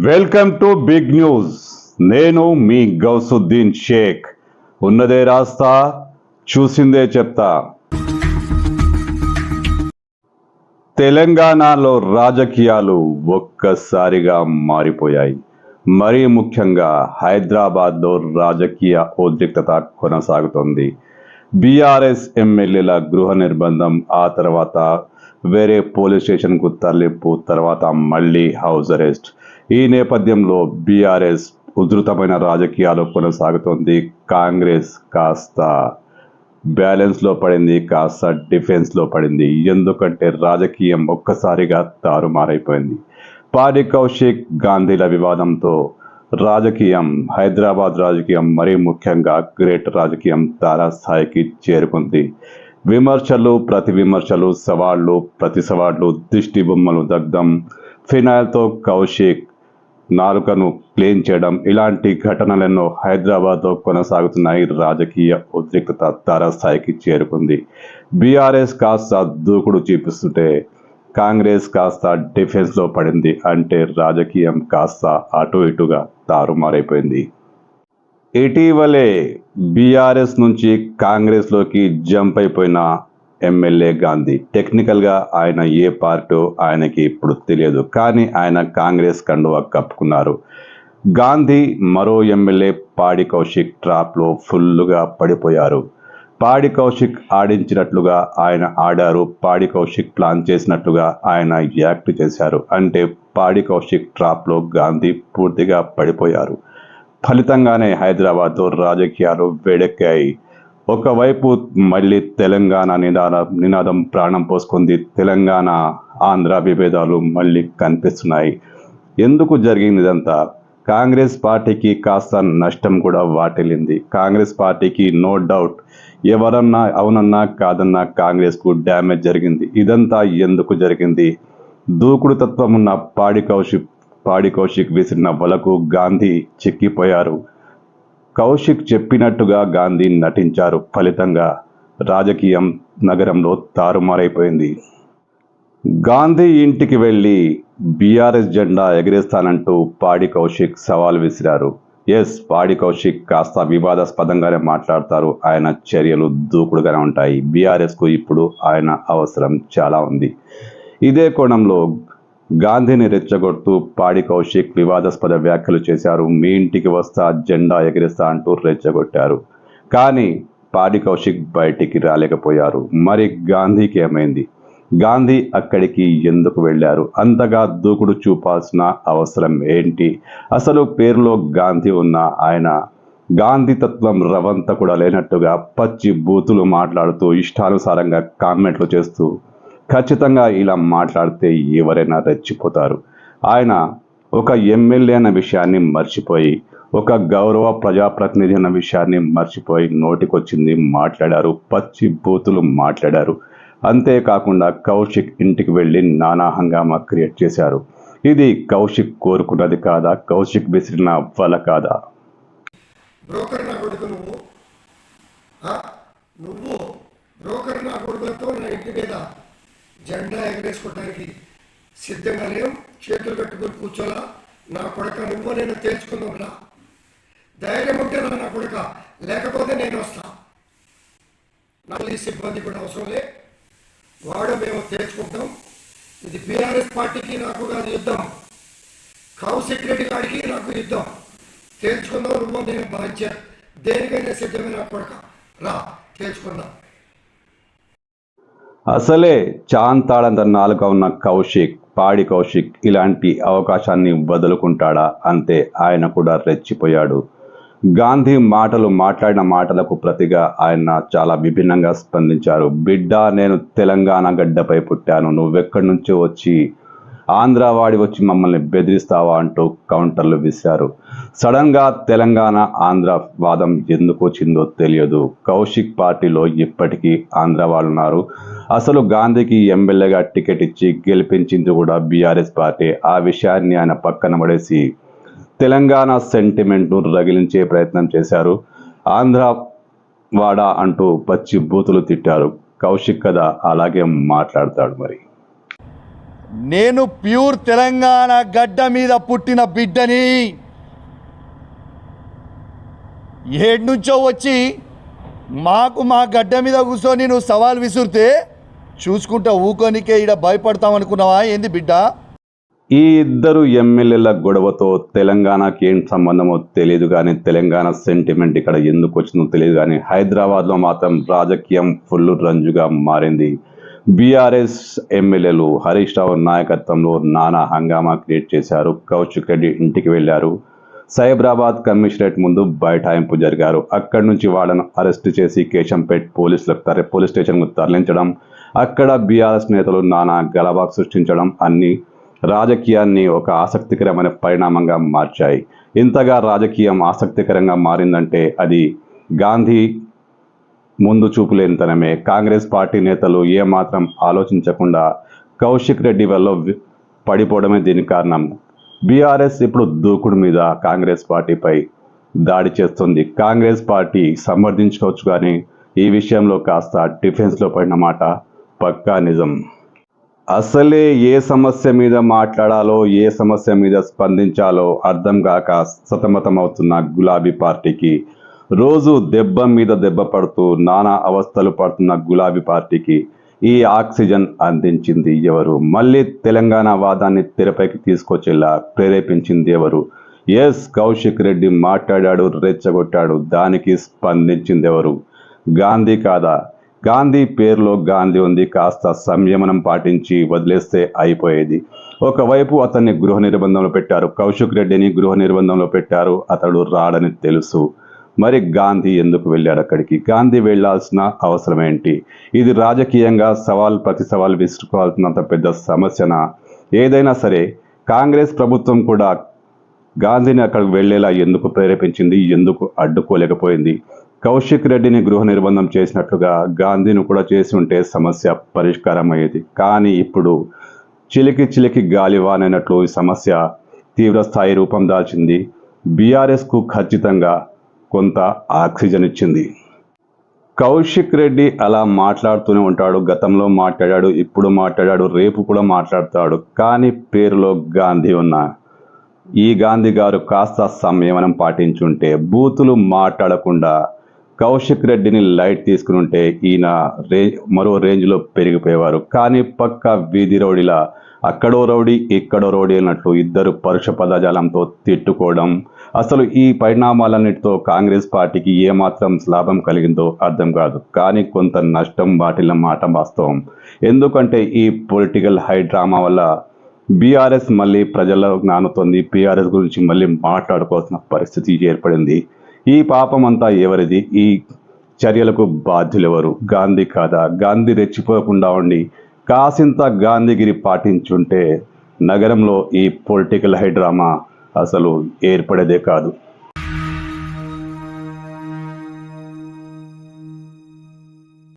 Welcome to big news. నేను మీ గౌసుద్దీన్ షేక్. ఉన్నదే రాస్తా చూసిందే చెప్తా. తెలంగాణలో రాజకీయాలు ఒక్కసారిగా మారిపోయాయి. మరీ ముఖ్యంగా హైదరాబాద్లో రాజకీయ ఉద్రిక్తత కొనసాగుతోంది. బీఆర్ఎస్ ఎమ్మెల్యేల గృహ నిర్బంధం ఆ తర్వాత వేరే పోలీస్ స్టేషన్కు తరలింపు తర్వాత మళ్ళీ హౌస్ అరెస్ట్. ఈ నేపథ్యంలో బీఆర్ఎస్ ఉధృతమైన రాజకీయాలు కొనసాగుతోంది. కాంగ్రెస్ కాస్త బ్యాలెన్స్లో పడింది కాస్త డిఫెన్స్లో పడింది. ఎందుకంటే రాజకీయం ఒక్కసారిగా తారుమారైపోయింది. పాడి కౌశిక్ గాంధీల వివాదంతో రాజకీయం హైదరాబాద్ రాజకీయం మరీ ముఖ్యంగా గ్రేట్ రాజకీయం తారాస్థాయికి చేరుకుంది. విమర్శలు ప్రతి విమర్శలు సవాళ్ళు ప్రతి సవాళ్ళు దిష్టి బొమ్మలు దగ్ధం. ఫినాయిల్తో కౌశిక్ నాలుకను క్లీన్ చేయడం ఇలాంటి ఘటనలెన్నో హైదరాబాద్లో కొనసాగుతున్నాయి. రాజకీయ ఉద్రిక్తత తారాస్థాయికి చేరుకుంది. బీఆర్ఎస్ కాస్త దూకుడు చూపిస్తుంటే కాంగ్రెస్ కాస్త డిఫెన్స్లో పడింది అంటే రాజకీయం కాస్త అటు ఇటుగా తారుమారైపోయింది. ఇటీవలే బీఆర్ఎస్ నుంచి కాంగ్రెస్లోకి జంప్ అయిపోయిన ఎమ్మెల్యే గాంధీ. టెక్నికల్గా ఆయన ఏ పార్టో ఆయనకి ఇప్పుడు తెలియదు. కానీ ఆయన కాంగ్రెస్ కండువా కప్పుకున్నారు. గాంధీ మరో ఎమ్మెల్యే పాడి కౌశిక్ ట్రాప్లో ఫుల్లుగా పడిపోయారు. పాడి కౌశిక్ ఆడించినట్లుగా ఆయన ఆడారు. పాడి కౌశిక్ ప్లాన్ చేసినట్లుగా ఆయన యాక్ట్ చేశారు. అంటే పాడి కౌశిక్ ట్రాప్లో గాంధీ పూర్తిగా పడిపోయారు. ఫలితంగానే హైదరాబాద్లో రాజకీయాలు వేడెక్కాయి. ఒకవైపు మళ్ళీ తెలంగాణ నినాద నినాదం ప్రాణం పోసుకుంది తెలంగాణ ఆంధ్ర విభేదాలు మళ్ళీ కనిపిస్తున్నాయి. ఎందుకు జరిగింది ఇదంతా? కాంగ్రెస్ పార్టీకి కాస్త నష్టం కూడా వాటిల్లింది. కాంగ్రెస్ పార్టీకి నో డౌట్ ఎవరన్నా అవునన్నా కాదన్నా కాంగ్రెస్కు డ్యామేజ్ జరిగింది. ఇదంతా ఎందుకు జరిగింది? దూకుడు తత్వం ఉన్న పాడి కౌశిక్ పాడి కౌశిక్ విసిరిన వలకు గాంధీ చిక్కిపోయారు. కౌశిక్ చెప్పినట్టుగా గాంధీ నటించారు. ఫలితంగా రాజకీయం నగరంలో తారుమారైపోయింది. గాంధీ ఇంటికి వెళ్ళి బీఆర్ఎస్ జెండా ఎగరేస్తానంటూ పాడి కౌశిక్ సవాల్ విసిరారు. ఎస్ పాడి కౌశిక్ కాస్త వివాదాస్పదంగానే మాట్లాడతారు. ఆయన చర్యలు దూకుడుగానే ఉంటాయి. బీఆర్ఎస్కు ఇప్పుడు ఆయన అవసరం చాలా ఉంది. ఇదే కోణంలో గాంధీని రెచ్చగొడుతూ పాడి కౌశిక్ వివాదాస్పద వ్యాఖ్యలు చేశారు. మీ ఇంటికి వస్తా జెండా ఎగిరిస్తా అంటూ రెచ్చగొట్టారు. కానీ పాడి కౌశిక్ బయటికి రాలేకపోయారు. మరి గాంధీకి ఏమైంది? గాంధీ అక్కడికి ఎందుకు వెళ్ళారు? అంతగా దూకుడు చూపాల్సిన అవసరం ఏంటి? అసలు పేరులో గాంధీ ఉన్న ఆయన గాంధీ తత్వం రవంత కూడా లేనట్టుగా పచ్చి బూతులు మాట్లాడుతూ ఇష్టానుసారంగా కామెంట్లు చేస్తూ ఖచ్చితంగా ఇలా మాట్లాడితే ఎవరైనా రెచ్చిపోతారు. ఆయన ఒక ఎమ్మెల్యే అన్న విషయాన్ని మర్చిపోయి ఒక గౌరవ ప్రజాప్రతినిధి అన్న విషయాన్ని మర్చిపోయి నోటికొచ్చింది మాట్లాడారు పచ్చి బూతులు మాట్లాడారు. అంతేకాకుండా కౌశిక్ ఇంటికి వెళ్ళి నానా హంగామా క్రియేట్ చేశారు. ఇది కౌశిక్ కోరుకున్నది కాదా? కౌశిక్ విసిరిన వల కాదా? బ్రోకర్ నా కొడుకు నువ్వు? నువ్వు బ్రోకర్ నా కొడుకులతో నా ఇంటి మీద జెండా ఎగరేసుకోవడానికి సిద్ధంగా లేవు. చేతులు కట్టుకుని కూర్చోలా నా కొడక నువ్వు నేను తేల్చుకుందాంరా ధైర్యం ఉంటే నా కొడక. లేకపోతే నేను వస్తా. నల్లి సిబ్బంది కూడా అవసరం లే. వాడు మేము తేల్చుకుంటాం. ఇది బీఆర్ఎస్ పార్టీకి నాకు కాదు యుద్ధం. కౌశిక్ రెడ్డి గారికి నాకు యుద్ధం. తేల్చుకుందాం నువ్వు నేను బాధ్యత దేనికైనా సిద్ధమే నా కొడక. రా తేల్చుకుందాం. అసలే చాంతాడంత నాలుక ఉన్న కౌశిక్ పాడి కౌశిక్ ఇలాంటి అవకాశాన్ని వదులుకుంటాడా అంతే ఆయన కూడా రెచ్చిపోయాడు. గాంధీ మాటలు మాట్లాడిన మాటలకు ప్రతిగా ఆయన చాలా విభిన్నంగా స్పందించారు. బిడ్డ నేను తెలంగాణ గడ్డపై పుట్టాను. నువ్వెక్కడి నుంచో వచ్చి ఆంధ్ర వాడి వచ్చి మమ్మల్ని బెదిరిస్తావా? అంటూ కౌంటర్లు విసిరారు. సడన్గా తెలంగాణ ఆంధ్ర వాదం ఎందుకు వచ్చిందో తెలియదు. కౌశిక్ పార్టీలో ఇప్పటికీ ఆంధ్ర వాళ్ళు ఉన్నారు అసలు గాంధీకి ఎమ్మెల్యేగా టికెట్ ఇచ్చి గెలిపించింది కూడా బీఆర్ఎస్ పార్టీ. ఆ విషయాన్ని ఆయన పక్కన పడేసి తెలంగాణ సెంటిమెంట్ను రగిలించే ప్రయత్నం చేశారు. ఆంధ్ర వాడ అంటూ పచ్చి బూతులు తిట్టారు. కౌశిక్ కదా అలాగే మాట్లాడతాడు మరి. నేను ప్యూర్ తెలంగాణ గడ్డ మీద పుట్టిన బిడ్డని ఏడు నుంచో వచ్చి మాకు మా గడ్డ మీద కూర్చొని నువ్వు సవాల్ విసురితే చూసుకుంటా ఊకోనికే ఈడ భయపడతామనుకున్నావా? ఏంది బిడ్డ? ఈ ఇద్దరు ఎమ్మెల్యేల గొడవతో తెలంగాణకి ఏం సంబంధమో తెలియదు కానీ తెలంగాణ సెంటిమెంట్ ఇక్కడ ఎందుకు వచ్చిందో తెలియదు కానీ హైదరాబాద్లో మాత్రం రాజకీయం ఫుల్ రంజుగా మారింది. బీఆర్ఎస్ ఎమ్మెల్యేలు హరీష్ రావు నాయకత్వంలో నానా హంగామా క్రియేట్ చేశారు కౌశిక్ రెడ్డి ఇంటికి వెళ్ళారు. సైబరాబాద్ కమిషనరేట్ ముందు బైఠాయింపు జరిగారు. అక్కడి నుంచి వాళ్ళను అరెస్ట్ చేసి కేశంపేట్ పోలీసులకు తర పోలీస్ స్టేషన్కు తరలించడం అక్కడ బీఆర్ఎస్ నేతలు నానా గలబా సృష్టించడం అన్ని రాజకీయాన్ని ఒక ఆసక్తికరమైన పరిణామంగా మార్చాయి. ఇంతగా రాజకీయం ఆసక్తికరంగా మారిందంటే అది గాంధీ ముందు చూపులేనితనమే. కాంగ్రెస్ పార్టీ నేతలు ఏమాత్రం ఆలోచించకుండా కౌశిక్ రెడ్డి వల్ల పడిపోవడమే దీనికి కారణం. బీఆర్ఎస్ ఇప్పుడు దూకుడు మీద కాంగ్రెస్ పార్టీపై దాడి చేస్తుంది. కాంగ్రెస్ పార్టీ సమర్థించుకోవచ్చు కానీ ఈ విషయంలో కాస్త డిఫెన్స్లో పడిన మాట పక్కా నిజం. అసలే ఏ సమస్య మీద మాట్లాడాలో ఏ సమస్య మీద స్పందించాలో అర్థం కాక సతమతమవుతున్న గులాబీ పార్టీకి రోజు దెబ్బ మీద దెబ్బ పడుతూ నానా అవస్థలు పడుతున్న గులాబీ పార్టీకి ఈ ఆక్సిజన్ అందించింది ఎవరు? మళ్ళీ తెలంగాణ వాదాన్ని తెరపైకి తీసుకొచ్చేలా ప్రేరేపించింది ఎవరు? ఎస్ కౌశిక్ రెడ్డి మాట్లాడాడు రెచ్చగొట్టాడు దానికి స్పందించింది ఎవరు? గాంధీ కాదా? గాంధీ పేరులో గాంధీ ఉంది కాస్త సంయమనం పాటించి వదిలేస్తే అయిపోయేది. ఒకవైపు అతన్ని గృహ నిర్బంధంలో పెట్టారు కౌశిక్ రెడ్డిని గృహ నిర్బంధంలో పెట్టారు అతడు రాడని తెలుసు. మరి గాంధీ ఎందుకు వెళ్ళాడు అక్కడికి? గాంధీ వెళ్ళాల్సిన అవసరం ఏంటి ఇది రాజకీయంగా సవాల్ ప్రతి సవాల్ విసుకోవాల్సినంత పెద్ద సమస్యన? ఏదైనా సరే కాంగ్రెస్ ప్రభుత్వం కూడా గాంధీని అక్కడికి వెళ్ళేలా ఎందుకు ప్రేరేపించింది? ఎందుకు అడ్డుకోలేకపోయింది? కౌశిక్ రెడ్డిని గృహ నిర్బంధం చేసినట్లుగా గాంధీని కూడా చేసి ఉంటే సమస్య పరిష్కారం అయ్యేది కానీ ఇప్పుడు చిలికి చిలికి గాలివానైనట్లు ఈ సమస్య తీవ్రస్థాయి రూపం దాల్చింది. బీఆర్ఎస్కు ఖచ్చితంగా కొంత ఆక్సిజన్ ఇచ్చింది. కౌశిక్ రెడ్డి అలా మాట్లాడుతూనే ఉంటాడు. గతంలో మాట్లాడాడు ఇప్పుడు మాట్లాడాడు రేపు కూడా మాట్లాడతాడు. కానీ పేరులో గాంధీ ఉన్న ఈ గాంధీ గారు కాస్త సంయమనం పాటించుంటే బూతులు మాట్లాడకుండా కౌశిక్ రెడ్డిని లైట్ తీసుకుని ఉంటే ఈయన రే మరో రేంజ్లో పెరిగిపోయేవారు. కానీ పక్క వీధి రౌడీలా అక్కడో రౌడీ ఇక్కడో రౌడీ అన్నట్లు ఇద్దరు పరుష పదజాలంతో తిట్టుకోవడం అసలు ఈ పరిణామాలన్నిటితో కాంగ్రెస్ పార్టీకి ఏమాత్రం లాభం కలిగిందో అర్థం కాదు. కానీ కొంత నష్టం వాటిల్ల మాట వాస్తవం. ఎందుకంటే ఈ పొలిటికల్ హై డ్రామా వల్ల బీఆర్ఎస్ మళ్ళీ ప్రజల జ్ఞానుతోంది బీఆర్ఎస్ గురించి మళ్ళీ మాట్లాడుకోవాల్సిన పరిస్థితి ఏర్పడింది. ఈ పాపం అంతా ఎవరిది? ఈ చర్యలకు బాధ్యులెవరు? గాంధీ కాదా? గాంధీ రెచ్చిపోకుండా ఉండి కాసింత గాంధీగిరి పాటించుంటే నగరంలో ఈ పొలిటికల్ హైడ్రామా అసలు ఏర్పడేదే కాదు.